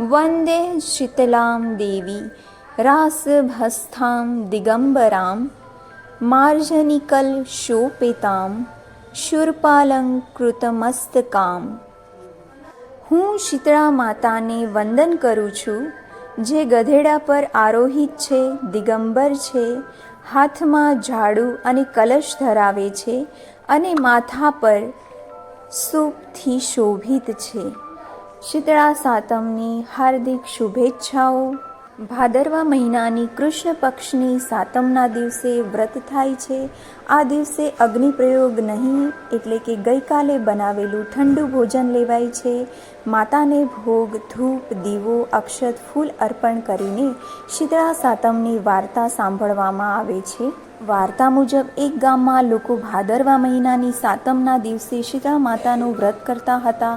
વંદે શીતલાં દેવી રાસભસ્થાં દિગંબરાં માર્જનિકલ શોપેતાં શૂરપાલંકૃતમસ્તકામ હું શીતળા માતાને વંદન કરું છું, જે ગધેડા પર આરોહિત છે, દિગંબર છે, હાથમાં ઝાડુ અને કલશ ધરાવે છે અને માથા પર સૂપથી શોભિત છે. શીતળા સાતમની હાર્દિક શુભેચ્છાઓ ભાદરવા મહિનાની કૃષ્ણ પક્ષની સાતમના દિવસે વ્રત થાય છે આ દિવસે અગ્નિપ્રયોગ નહીં એટલે કે ગઈકાલે બનાવેલું ઠંડુ ભોજન લેવાય છે માતાને ભોગ ધૂપ દીવો અક્ષત ફૂલ અર્પણ કરીને શીતળા સાતમની વાર્તા સાંભળવામાં આવે છે. વાર્તા મુજબ એક ગામમાં લોકો ભાદરવા મહિનાની સાતમના દિવસે શીતળા માતાનું વ્રત કરતા હતા.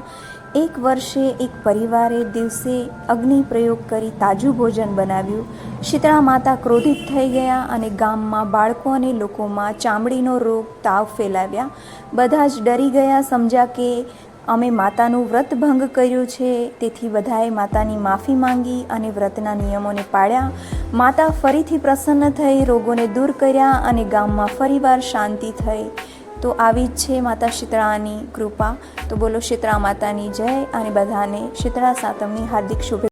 એક વર્ષે એક પરિવારે દિવસે અગ્નિ પ્રયોગ કરી તાજું ભોજન બનાવ્યું. શીતળા માતા ક્રોધિત થઈ ગયા અને ગામમાં બાળકો અને લોકોમાં ચામડીનો રોગ તાવ ફેલાવ્યા. બધા જ ડરી ગયા, સમજ્યા કે અમે માતાનું વ્રત ભંગ કર્યું છે. તેથી બધાએ માતાની માફી માંગી અને વ્રતના નિયમોને પાળ્યા. માતા ફરીથી પ્રસન્ન થઈ રોગોને દૂર કર્યા અને ગામમાં ફરીવાર શાંતિ થઈ. તો આવી જ છે માતા શીતળાની કૃપા. તો બોલો શીતળા માતાની જય અને બધાને શીતળા સાતમની હાર્દિક શુભે